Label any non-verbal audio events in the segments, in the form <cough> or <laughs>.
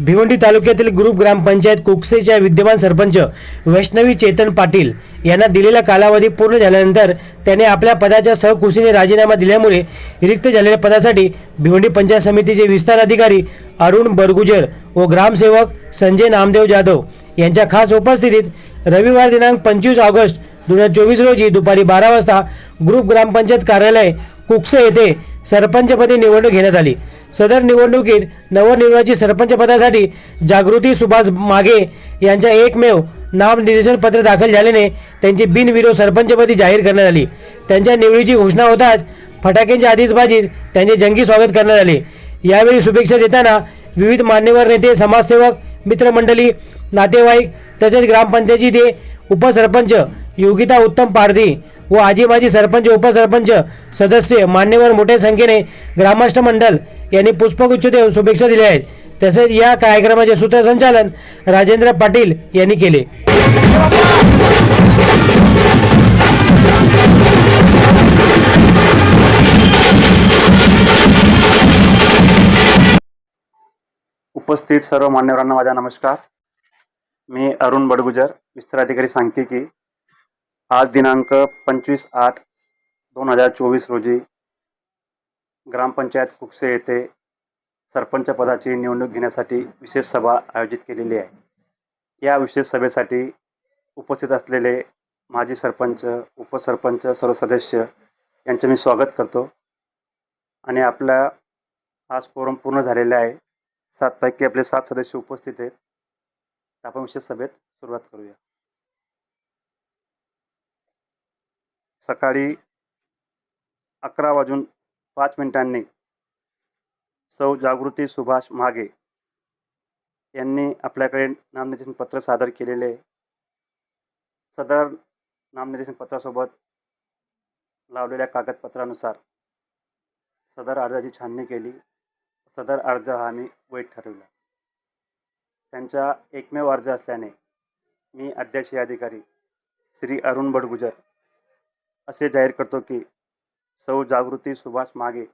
भिवंडी तालुक्यातील ग्रुप ग्रामपंचायत कुकसेच्या विद्यमान सरपंच वैष्णवी चेतन पाटील यांना दिलेला कालावधी पूर्ण झाल्यानंतर त्याने आपल्या पदाच्या सहकुशीने राजीनामा दिल्यामुळे रिक्त झालेल्या पदासाठी भिवंडी पंचायत समितीचे विस्तार अधिकारी अरुण बरगुजर व ग्रामसेवक संजय नामदेव जाधव यांच्या खास उपस्थितीत रविवार दिनांक पंचवीस ऑगस्ट दोन हजार चोवीस रोजी दुपारी बारा वाजता ग्रुप ग्रामपंचायत कार्यालय कुकसे येथे सरपंचपदी निवडणूक घेण्यात आली. सदर निवडणुकीत नवनिर्वाचित सरपंचपदासाठी जागृती सुभाष मागे यांच्या एकमेव नामनिर्देशन पत्र दाखल झाल्याने त्यांची बिनविरोध सरपंचपदी जाहीर करण्यात आली. त्यांच्या निवडीची घोषणा होताच फटाक्यांच्या आधीचबाजीत त्यांचे जंगी स्वागत करण्यात आले. यावेळी शुभेच्छा देताना विविध मान्यवर नेते समाजसेवक मित्रमंडळी नातेवाईक तसेच ग्रामपंचायतीचे उपसरपंच योगिता उत्तम पारधी व आजी माजी सरपंच उपसरपंच सदस्य मान्यवर मोठ्या संख्येने ग्रामस्थ मंडळ यांनी पुष्पगुच्छ देऊन शुभेच्छा दिल्या आहेत. तसेच या कार्यक्रमाचे सूत्रसंचालन राजेंद्र पाटील यांनी केले. उपस्थित सर्व मान्यवरांना माझा नमस्कार. मी अरुण बडगुजर विस्तार अधिकारी सांख्यिकी आज दिनांक पंचवीस आठ दोन हजार चोवीस रोजी ग्रामपंचायत कुकसे येथे सरपंच पदाची निवडणूक घेण्यासाठी विशेष सभा आयोजित केलेली आहे. या विशेष सभेसाठी उपस्थित असलेले माजी सरपंच उपसरपंच सर्व सदस्य यांचे मी स्वागत करतो. आणि आपला आज फोरम पूर्ण झालेले आहे. सातपैकी आपले सात सदस्य उपस्थित आहेत. आपण विशेष सभेत सुरुवात करूया. सकाळी अकरा वाजून पाच मिनिटांनी सौ जागृती सुभाष मागे यांनी आपल्याकडे नामनिर्देशन पत्र सादर केलेले आहे. सदर नामनिर्देशन पत्रासोबत लावलेल्या कागदपत्रानुसार सदर अर्जाची छाननी केली सदर अर्ज हा आम्ही वैध ठरवला त्यांचा एकमेव अर्ज असल्याने मी अध्यक्षीय अधिकारी श्री अरुण बडगुजर असे जाहीर करतो की सौ जागृती सुभाष मागे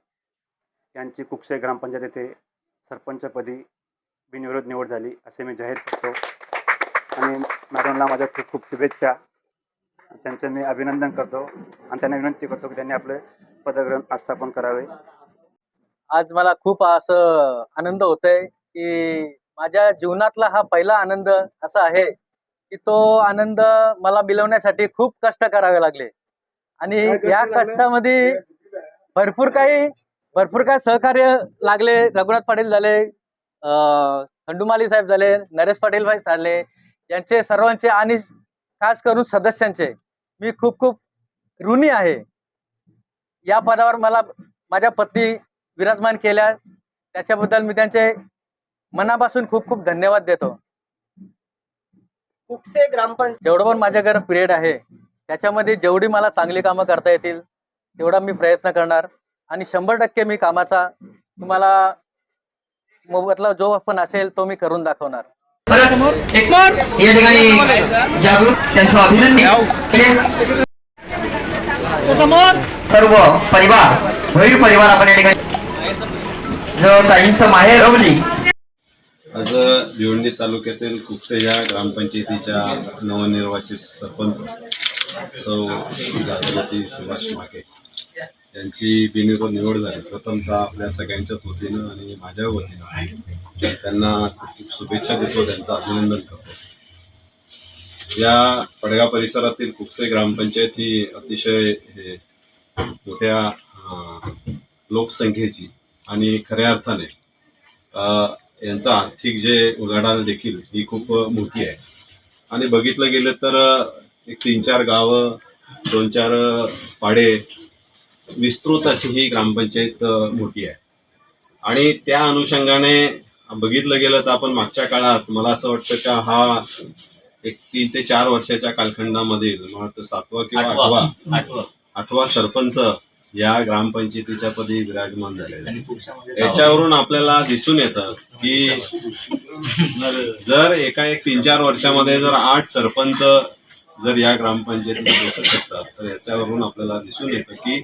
यांची कुक्षे ग्रामपंचायत येथे सरपंचपदी बिनविरोध निवड झाली असे मी जाहीर करतो. आणि मॅडमला माझ्या खूप खूप शुभेच्छा. त्यांचं मी अभिनंदन करतो आणि त्यांना विनंती करतो की त्यांनी आपले पदग्रहण आस्थापन करावे. आज मला खूप असं आनंद होतोय की माझ्या जीवनातला हा पहिला आनंद असा आहे की तो आनंद मला मिळवण्यासाठी खूप कष्ट करावे लागले. आणि या कष्टामध्ये भरपूर काही भरपूर काही सहकार्य लागले. रघुनाथ पाटील झाले अं, खंडूमाली साहेब झाले नरेश पाटील भाई झाले यांचे सर्वांचे आणि खास करून सदस्यांचे मी खूप खूप ऋणी आहे. या पदावर मला माझ्या पत्नी विराजमान केल्या. त्याच्याबद्दल मी त्यांचे मनापासून खूप खूप धन्यवाद देतो. कुठचे ग्रामपंचायत? जेवढं पण माझ्याकडे पिरियड आहे. त्याच्यामध्ये जेवढी मला चांगली कामं करता येतील तेवढा मी प्रयत्न करणार. आणि शंभर टक्के मी कामाचा तुम्हाला मोबदला जो पण असेल तो मी करून दाखवणार. या ठिकाणी जागृत त्यांचं अभिनंदन. सर्व परिवार भैर परिवार आपण या ठिकाणी जो ताईंचं माहेर रवली आज भिवंडी तालुक्यातील कुकसे या ग्रामपंचायतीच्या नवनिर्वाचित सरपंच सौ जागृती सुभाष माके यांची बिनविरोध निवड झाली. प्रथमतः आपल्या सगळ्यांच्याच वतीनं आणि माझ्या वतीनं. त्यांना खूप शुभेच्छा देतो त्यांचं अभिनंदन करतो. या पडगा परिसरातील कुकसे ग्रामपंचायत ही अतिशय हे, मोठ्या लोकसंख्येची आणि खऱ्या अर्थाने यांचा आर्थिक जे उलाढाल देखील ही खूप मोठी आहे. आणि बघितलं गेलं तर एक तीन चार गावं दोन चार पाडे. विस्तृत अशी ही ग्रामपंचायत मोठी आहे. आणि त्या अनुषंगाने बघितलं गेलं तर आपण मागच्या काळात मला असं वाटतं का हा एक तीन ते चार वर्षाच्या कालखंडामधील मला सातवा किंवा आठवा. आठवा सरपंच या ग्रामपंचायतीच्या पदी विराजमान झालेला याच्यावरून आपल्याला दिसून येतं की जर एका एक तीन चार वर्षामध्ये जर आठ सरपंच जर या ग्रामपंचायती बसू शकतात तर याच्यावरून आपल्याला दिसून येतं की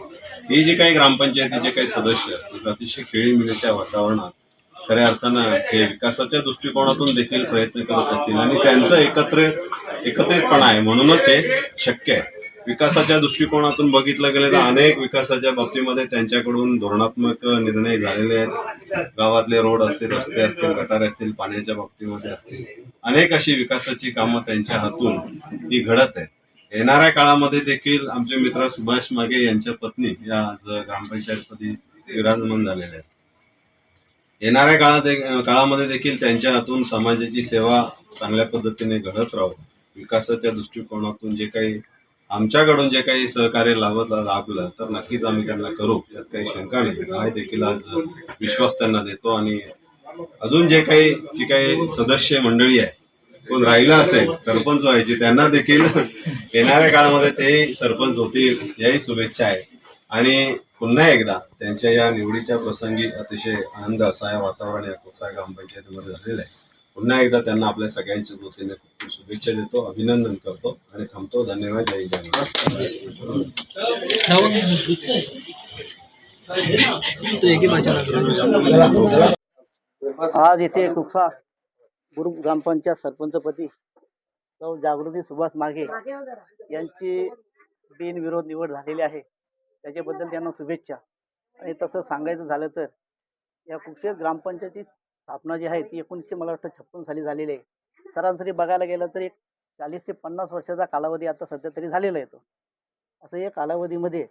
ही जे काही ग्रामपंचायतीचे काही सदस्य असतील अतिशय खेळीमिळीच्या वातावरणात खऱ्या अर्थानं हे विकासाच्या दृष्टिकोनातून देखील प्रयत्न करत असतील आणि त्यांचं एकत्र एकत्रितपणा आहे. म्हणूनच हे शक्य आहे. विकासाच्या दृष्टिकोनातून बघितलं गेलं तर अनेक विकासाच्या बाबतीमध्ये त्यांच्याकडून धोरणात्मक निर्णय झालेले आहेत. गावातले रोड असतील रस्ते असतील गटारे असतील पाण्याच्या बाबतीमध्ये असतील. अनेक अशी विकासाची कामं त्यांच्या हातून ही घडत आहेत. येणाऱ्या काळामध्ये देखील आमचे मित्र सुभाष मागे यांच्या पत्नी या आज ग्रामपंचायतपदी विराजमान झालेल्या आहेत. येणाऱ्या काळात काळामध्ये देखील त्यांच्या हातून समाजाची सेवा चांगल्या पद्धतीने घडत राहू. विकासाच्या दृष्टिकोनातून जे काही आमच्याकडून जे काही सहकार्य लाभत लाभलं तर नक्कीच आम्ही त्यांना करू. यात काही शंका नाही. हा देखील आज विश्वास त्यांना देतो आणि अजून जे काही जी काही सदस्य मंडळी आहे कोण राहिला असेल सरपंच व्हायची त्यांना देखील येणाऱ्या काळामध्ये ते सरपंच होतील याही शुभेच्छा आहे. आणि पुन्हा एकदा त्यांच्या या निवडीच्या प्रसंगी अतिशय आनंद असा या वातावरण या कोसा ग्रामपंचायतीमध्ये झालेलं आहे. पुन्हा एकदा त्यांना आपल्या सगळ्यांच्या वतीने खूप शुभेच्छा देतो अभिनंदन करतो आणि थांबतो. धन्यवाद. जय जय आज येथे कुकसा गुरु ग्रामपंचायत सरपंचपदी सौ जागृती सुभाष मागे यांची बिनविरोध निवड झालेली आहे. त्याच्याबद्दल त्यांना शुभेच्छा. आणि तसं सांगायचं झालं तर या कुक्षे ग्रामपंचायतीत स्थापना जी आहे ती एकोणीसशे मला वाटतं छप्पन साली झालेली. आहे सरासरी बघायला गेलं तर एक चाळीस ते पन्नास वर्षाचा कालावधी आता सध्या तरी झालेला आहे तो. असं या कालावधीमध्ये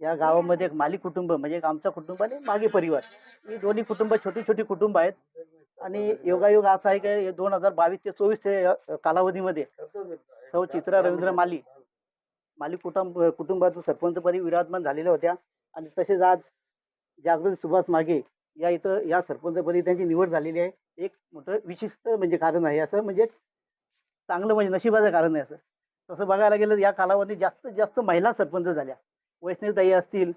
या गावामध्ये एक माली कुटुंब म्हणजे एक आमचा कुटुंब आणि मागे परिवार. ही दोन्ही कुटुंब छोटी छोटी कुटुंब आहेत. आणि योगायोग असा आहे की दोन हजार बावीस ते चोवीस कालावधीमध्ये सौ चित्रा रवींद्र माली माली कुटुंब कुटुंबातून सरपंचपदी विराजमान झालेल्या होत्या. आणि तसेच आज जागृत सुभाष मागे या इथं या सरपंचपदी त्यांची निवड झालेली आहे. एक मोठं विशिष्ट म्हणजे कारण आहे. असं म्हणजे चांगलं म्हणजे नशिबाचं कारण आहे असं. तसं बघायला गेलं या कालावधीत जास्तीत जास्त महिला सरपंच झाल्या. वैष्णवीताई असतील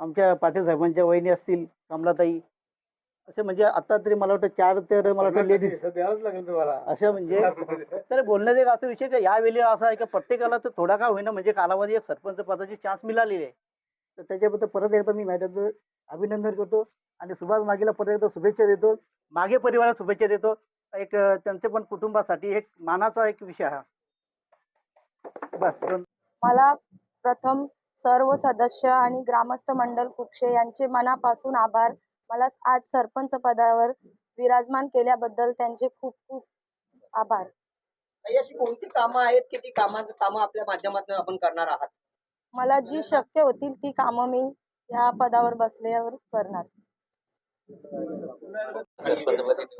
आमच्या पाटील साहेबांच्या वहिनी असतील कमलाताई. असे म्हणजे आता तरी मला वाटतं चार तर मला वाटतं लेडीज असं म्हणजे <laughs> तर बोलण्याचा एक असा विषय की यावेळी असा आहे की प्रत्येकाला तर थोडा का होईना म्हणजे कालावधी एक सरपंच पदाची चान्स मिळालेली आहे. तर त्याच्याबद्दल परत एकदा मी मॅडमचं अभिनंदन करतो. आणि सुभाष मागेला परत एकदा शुभेच्छा देतो. मागे परिवाराला शुभेच्छा देतो. एक अं, त्यांच्या पण कुटुंबासाठी एक मानाचा एक विषय हा. बस. दोन- मला प्रथम सर्व सदस्य आणि ग्रामस्थ मंडल कुक्षे यांचे मनापासून आभार. मला आज सरपंच पदावर विराजमान केल्याबद्दल त्यांचे खूप खूप आभार. अशी कोणती कामं आहेत की ती कामाचं कामं आपल्या माध्यमातून आपण करणार आहात? मला जी शक्य होतील ती कामं मी या पदावर बसल्यावर करणार.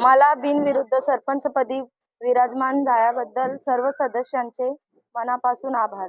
मला बिनविरुद्ध सरपंचपदी विराजमान झाल्याबद्दल सर्व सदस्यांचे मनापासून आभार.